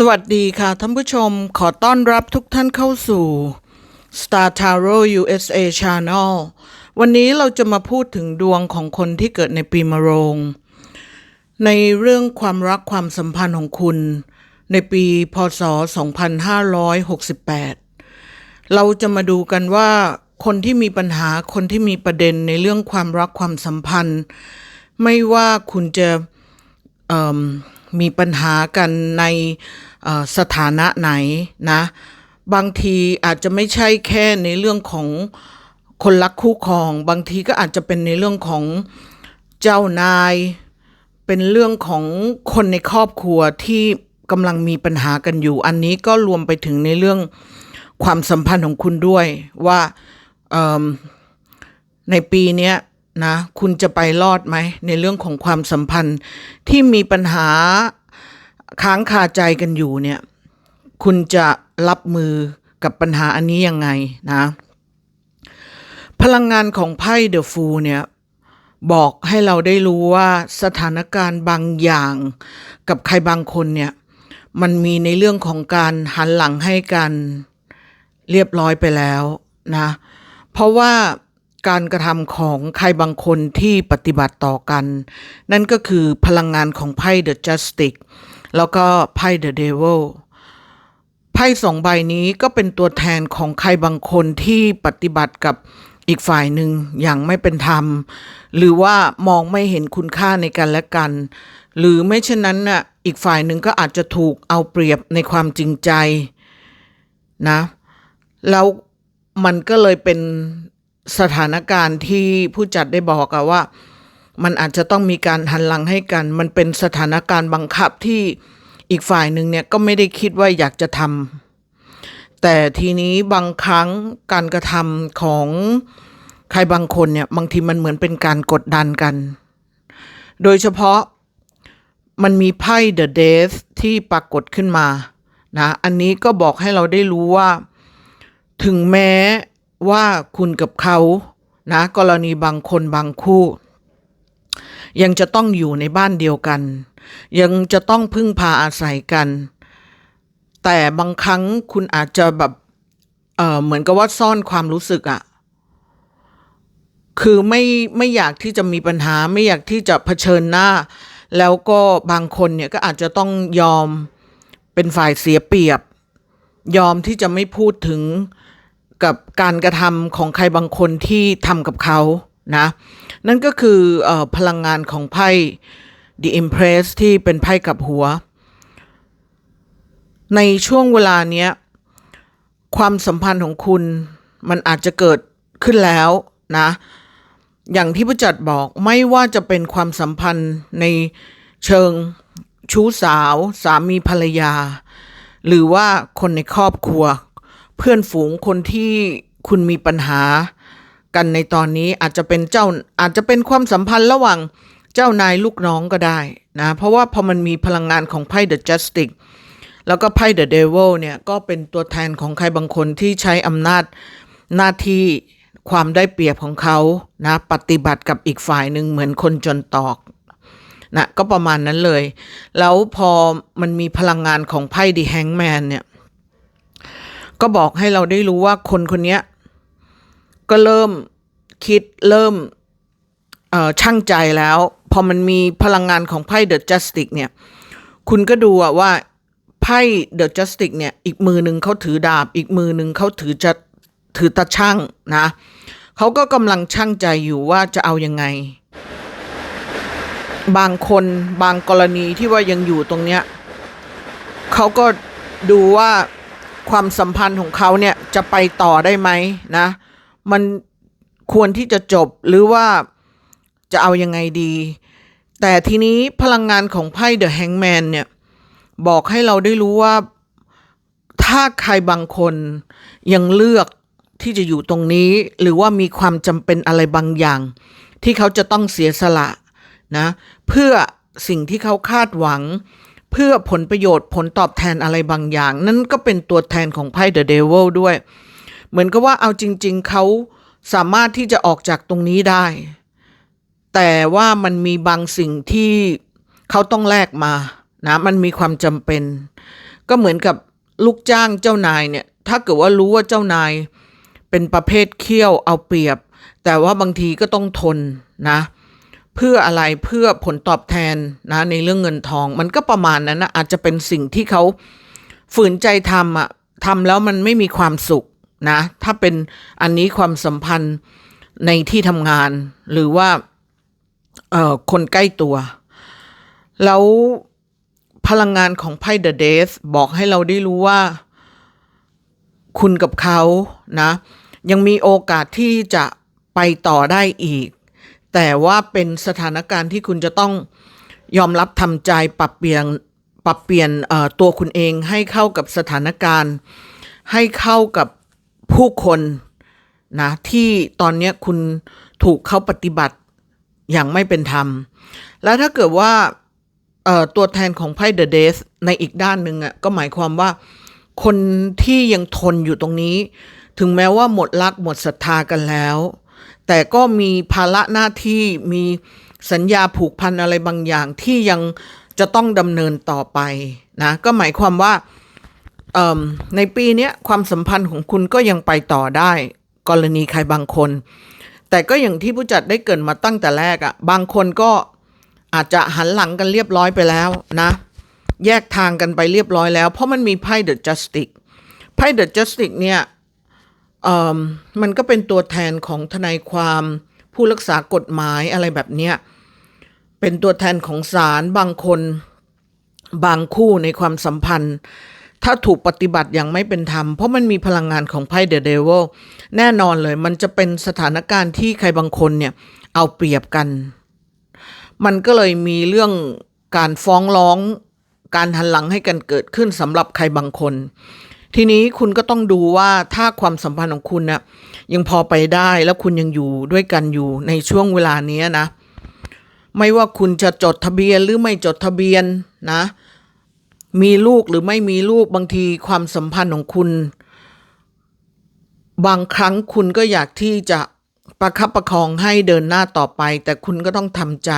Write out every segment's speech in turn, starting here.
สวัสดีค่ะท่านผู้ชมขอต้อนรับทุกท่านเข้าสู่ Star Tarot USA Channel วันนี้เราจะมาพูดถึงดวงของคนที่เกิดในปีมะโรง ในเรื่องความรักความสัมพันธ์ของคุณ ในปีพศ 2568 เราจะมาดูกันว่า คนที่มีปัญหาคนที่มีประเด็นในเรื่องความรักความสัมพันธ์ ไม่ว่าคุณจะเอิ่ม มีปัญหากันในสถานะไหนนะ บางทีอาจจะไม่ใช่แค่ในเรื่องของคนรักคู่ครอง บางทีก็อาจจะเป็นในเรื่องของเจ้านาย เป็นเรื่องของคนในครอบครัวที่กำลังมีปัญหากันอยู่ อันนี้ก็รวมไปถึงในเรื่องความสัมพันธ์ของคุณด้วยว่าในปีเนี้ย นะคุณจะไปรอดไหม ในเรื่องของความสัมพันธ์ที่มีปัญหาค้างคาใจกันอยู่เนี่ย คุณจะรับมือกับปัญหาอันนี้ยังไงนะ พลังงานของไพ่เดอะฟูเนี่ยบอกให้เราได้รู้ว่าสถานการณ์บางอย่างกับใครบางคนเนี่ย มันมีในเรื่องของการหันหลังให้กันเรียบร้อยไปแล้วนะ เพราะว่า การกระทำของใครบางคนที่ปฏิบัติต่อกัน นั่นก็คือพลังงานของไพ่ The Justice แล้วก็ไพ่ The Devil ไพ่สองใบนี้ก็เป็นตัวแทนของใครบางคนที่ปฏิบัติกับอีกฝ่ายหนึ่งอย่างไม่เป็นธรรม หรือว่ามองไม่เห็นคุณค่าในกันและกัน หรือไม่เช่นนั้นน่ะอีกฝ่ายหนึ่งก็อาจจะถูกเอาเปรียบในความจริงใจนะแล้วมันก็เลยเป็น สถานการณ์ที่ผู้จัดได้บอกอะว่า มันอาจจะต้องมีการหันหลังให้กัน มันเป็นสถานการณ์บังคับที่อีกฝ่ายหนึ่งเนี่ยก็ไม่ได้คิดว่าอยากจะทำแต่ทีนี้บางครั้งการกระทำของใครบางคนเนี่ยบางทีมันเหมือนเป็นการกดดันกัน โดยเฉพาะมันมีไพ่ The Death ที่ปรากฏขึ้นมานะ อันนี้ก็บอกให้เราได้รู้ว่า ถึงแม้ ว่าคุณกับเขานะกรณีบางคนบางคู่ ยังจะต้องอยู่ในบ้านเดียวกัน ยังจะต้องพึ่งพาอาศัยกัน แต่บางครั้งคุณอาจจะแบบเออเหมือนกับว่าซ่อนความรู้สึกอะคือไม่ไม่อยากที่จะมีปัญหาไม่อยากที่จะเผชิญหน้า แล้วก็บางคนเนี่ยก็อาจจะต้องยอมเป็นฝ่ายเสียเปรียบ ยอมที่จะไม่พูดถึง กับการกระทำของใครบางคนที่ทำกับเขานะ นั่นก็คือออพลังงานของไพ่ The Empress ที่เป็นไพ่กับหัว ในช่วงเวลาเนี้ย ความสัมพันธ์ของคุณมันอาจจะเกิดขึ้นแล้วนะ อย่างที่ผู้จัดบอกไม่ว่าจะเป็นความสัมพันธ์ในเชิงชู้สาว สามีภรรยา หรือว่าคนในครอบครัว เพื่อนฝูงคนที่คุณมีปัญหากันในตอนนี้อาจจะเป็นเจ้าอาจจะเป็นความสัมพันธ์ระหว่างเจ้านายลูกน้องก็ได้นะเพราะว่าพอมันมีพลังงานของไพ่ The Justice แล้วก็ไพ่ The Devil เนี่ยก็เป็นตัวแทนของใครบางคนที่ใช้อำนาจหน้าที่ความได้เปรียบของเขานะปฏิบัติกับอีกฝ่ายหนึ่งเหมือนคนจนตอกนะก็ประมาณนั้นเลย แล้วพอมันมีพลังงานของไพ่ The Hangman เนี่ย ก็บอกให้เราได้รู้ว่าคนคนนี้ก็เริ่มคิดเริ่มช่างใจแล้ว พอมันมีพลังงานของไพ่ The Justice เนี่ย คุณก็ดูว่าไพ่ The Justice เนี่ย อีกมือหนึ่งเขาถือดาบ อีกมือหนึ่งเขาถือจะถือตะช่างนะเขาก็กำลังช่างใจอยู่ว่าจะเอายังไง บางคนบางกรณีที่ว่ายังอยู่ตรงเนี้ยเขาก็ดูว่า ความสัมพันธ์ของเขาเนี่ยจะไปต่อได้ไหมนะ มันควรที่จะจบหรือว่าจะเอายังไงดี แต่ทีนี้พลังงานของไพ่ The Hangman เนี่ย บอกให้เราได้รู้ว่าถ้าใครบางคนยังเลือกที่จะอยู่ตรงนี้ หรือว่ามีความจำเป็นอะไรบางอย่าง ที่เขาจะต้องเสียสละนะ เพื่อสิ่งที่เขาคาดหวัง พื่อผลประโยชน์ผลตอบแทนอะไรบางอย่าง นั่นก็เป็นตัวแทนของไพ่ The Devil ด้วย เหมือนกับว่าเอาจริง ๆ เขาสามารถที่จะออกจากตรงนี้ได้ แต่ว่ามันมีบางสิ่งที่เขาต้องแลกมานะมันมีความจำเป็น ก็เหมือนกับลูกจ้างเจ้านายเนี่ย ถ้าเกิดว่ารู้ว่าเจ้านายเป็นประเภทเคี่ยวเอาเปรียบ แต่ว่าบางทีก็ต้องทนนะ เพื่ออะไรเพื่อผลตอบแทนนะในเรื่องเงินทอง มันก็ประมาณนั้นนะอาจจะเป็นสิ่งที่เขาฝืนใจทำอะทำแล้วมันไม่มีความสุขนะถ้าเป็นอันนี้ความสัมพันธ์ในที่ทำงาน หรือว่าเอ่อคนใกล้ตัว แล้วพลังงานของไพ่เดอะเดสบอกให้เราได้รู้ว่า คุณกับเขานะ ยังมีโอกาสที่จะไปต่อได้อีก แต่ว่าเป็นสถานการณ์ที่คุณจะต้องยอมรับทำใจปรับเปลี่ยนปรับเปลี่ยนตัวคุณเองให้เข้ากับสถานการณ์ ให้เข้ากับผู้คนนะที่ตอนนี้คุณถูกเขาปฏิบัติอย่างไม่เป็นธรรม แล้วถ้าเกิดว่าตัวแทนของไพ่เดอะเดสในอีกด้านหนึ่งอะก็หมายความว่าคนที่ยังทนอยู่ตรงนี้ ถึงแม้ว่าหมดรักหมดศรัทธากันแล้ว แต่ก็มีภาระหน้าที่มีสัญญาผูกพันอะไรบางอย่างที่ยังจะต้องดำเนินต่อไปนะก็หมายความว่าในปีนี้ความสัมพันธ์ของคุณก็ยังไปต่อได้ กรณีใครบางคน แต่ก็อย่างที่ผู้จัดได้เกรินมาตั้งแต่แรกอะ่ะบางคนก็อาจจะหันหลังกันเรียบร้อยไปแล้วนะ แยกทางกันไปเรียบร้อยแล้ว เพราะมันมีไพ่เดอะจัสติกไพ่เดอะจัสติกเนี่ย มันก็เป็นตัวแทนของทนายความผู้รักษากฎหมายอะไรแบบเนี้ยเป็นตัวแทนของศาลบางคนบางคู่ในความสัมพันธ์ ถ้าถูกปฏิบัติอย่างไม่เป็นธรรม เพราะมันมีพลังงานของไพ่เดอะเดวิลแน่นอนเลย มันจะเป็นสถานการณ์ที่ใครบางคนเนี่ย เอาเปรียบกัน มันก็เลยมีเรื่องการฟ้องร้อง การหันหลังให้กันเกิดขึ้นสำหรับใครบางคน ทีนี้คุณก็ต้องดูว่าถ้าความสัมพันธ์ของคุณน่ะยังพอไปได้แล้วคุณยังอยู่ด้วยกันอยู่ในช่วงเวลานี้นะ ไม่ว่าคุณจะจดทะเบียนหรือไม่จดทะเบียนนะ มีลูกหรือไม่มีลูกบางทีความสัมพันธ์ของคุณ บางครั้งคุณก็อยากที่จะประคับประคองให้เดินหน้าต่อไป แต่คุณก็ต้องทำใจ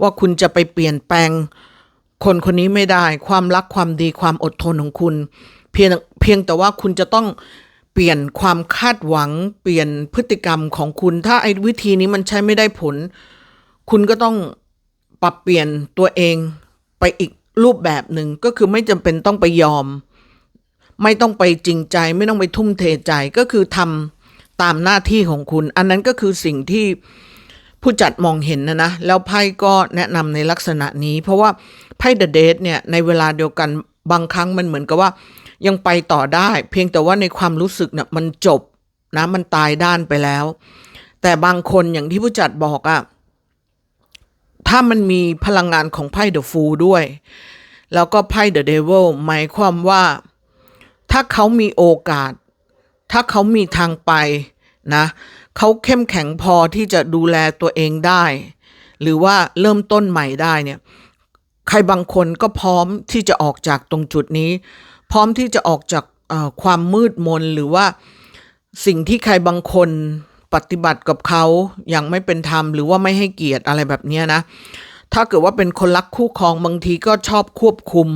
ว่าคุณจะไปเปลี่ยนแปลง คนคนนี้ไม่ได้ ความรักความดีความอดทนของคุณ เพียงเพียงแต่ว่าคุณจะต้องเปลี่ยนความคาดหวัง เปลี่ยนพฤติกรรมของคุณ ถ้าไอ้วิธีนี้มันใช้ไม่ได้ผล คุณก็ต้องปรับเปลี่ยนตัวเองไปอีกรูปแบบหนึ่งก็คือไม่จำเป็นต้องไปยอม ไม่ต้องไปจริงใจ ไม่ต้องไปทุ่มเทใจก็คือทำตามหน้าที่ของคุณ อันนั้นก็คือสิ่งที่ผู้จัดมองเห็นนะนะ แล้วไพ่ก็แนะนำในลักษณะนี้ เพราะว่าไพ่เดอะเดทเนี่ยในเวลาเดียวกันบางครั้งมันเหมือนกับว่า ยังไปต่อได้ เพียงแต่ว่าในความรู้สึกเนี่ยมันจบนะมันตายด้านไปแล้ว แต่บางคนอย่างที่ผู้จัดบอกอะถ้ามันมีพลังงานของไพ่เดอะฟูด้วย แล้วก็ไพ่เดอะเดวิลหมายความว่า ถ้าเขามีโอกาส ถ้าเขามีทางไปนะเขาเข้มแข็งพอที่จะดูแลตัวเองได้ หรือว่าเริ่มต้นใหม่ได้เนี่ย ใครบางคนก็พร้อมที่จะออกจากตรงจุดนี้ พร้อมที่จะออกจากความมืดมนหรือว่าสิ่งที่ใครบางคนปฏิบัติกับเขาอย่างไม่เป็นธรรมหรือว่าไม่ให้เกียรติอะไรแบบนี้นะ ถ้าเกิดว่าเป็นคนรักคู่ครองบางทีก็ชอบควบคุม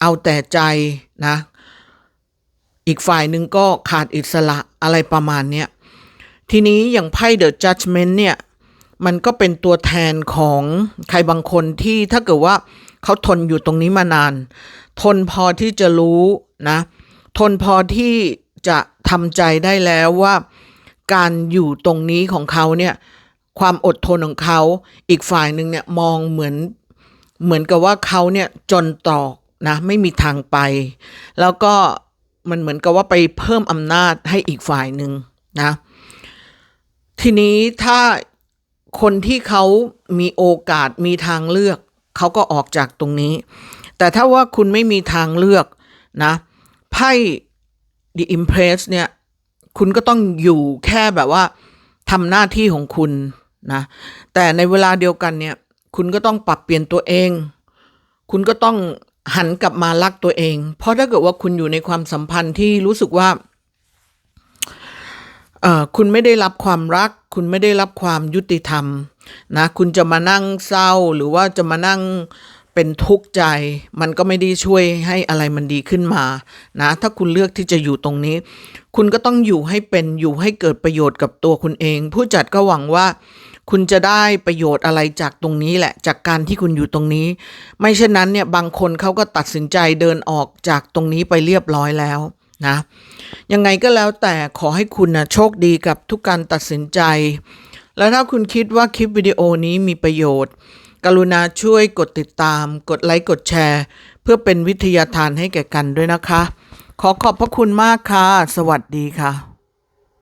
เอาแต่ใจนะ อีกฝ่ายหนึ่งก็ขาดอิสระอะไรประมาณเนี้ยทีนี้อย่างไพ่ The Judgment เนี่ย มันก็เป็นตัวแทนของใครบางคนที่ถ้าเกิดว่า เขาทนอยู่ตรงนี้มานาน ทนพอที่จะรู้นะ ทนพอที่จะทำใจได้แล้วว่า การอยู่ตรงนี้ของเขาเนี่ยความอดทนของเขาอีกฝ่ายหนึ่งเนี่ยมองเหมือนเหมือนกับว่าเขาเนี่ยจนตรอกนะไม่มีทางไป แล้วก็มันเหมือนกับว่าไปเพิ่มอำนาจให้อีกฝ่ายหนึ่งนะ ทีนี้ถ้าคนที่เขามีโอกาสมีทางเลือก เขาก็ออกจากตรงนี้ แต่ถ้าว่าคุณไม่มีทางเลือกนะไพ่ The Impress เนี่ยคุณก็ต้องอยู่แค่แบบว่าทำหน้าที่ของคุณนะแต่ในเวลาเดียวกันเนี่ยคุณก็ต้องปรับเปลี่ยนตัวเอง คุณก็ต้องหันกลับมารักตัวเอง เพราะถ้าเกิดว่าคุณอยู่ในความสัมพันธ์ที่รู้สึกว่าคุณไม่ได้รับความรัก คุณไม่ได้รับความยุติธรรม นะคุณจะมานั่งเศร้าหรือว่าจะมานั่งเป็นทุกข์ใจ มันก็ไม่ได้ช่วยให้อะไรมันดีขึ้นมานะถ้าคุณเลือกที่จะอยู่ตรงนี้ คุณก็ต้องอยู่ให้เป็นอยู่ให้เกิดประโยชน์กับตัวคุณเอง ผู้จัดก็หวังว่าคุณจะได้ประโยชน์อะไรจากตรงนี้แหละ จากการที่คุณอยู่ตรงนี้ ไม่เช่นนั้นเนี่ยบางคนเขาก็ตัดสินใจเดินออกจากตรงนี้ไปเรียบร้อยแล้วนะยังไงก็แล้วแต่ขอให้คุณนะโชคดีกับทุกการตัดสินใจ แล้วถ้าคุณคิดว่าคลิปวิดีโอนี้มีประโยชน์ กรุณาช่วยกดติดตาม กดไลค์กดแชร์ เพื่อเป็นวิทยาทานให้แก่กันด้วยนะคะ ขอขอบพระคุณมากค่ะ สวัสดีค่ะ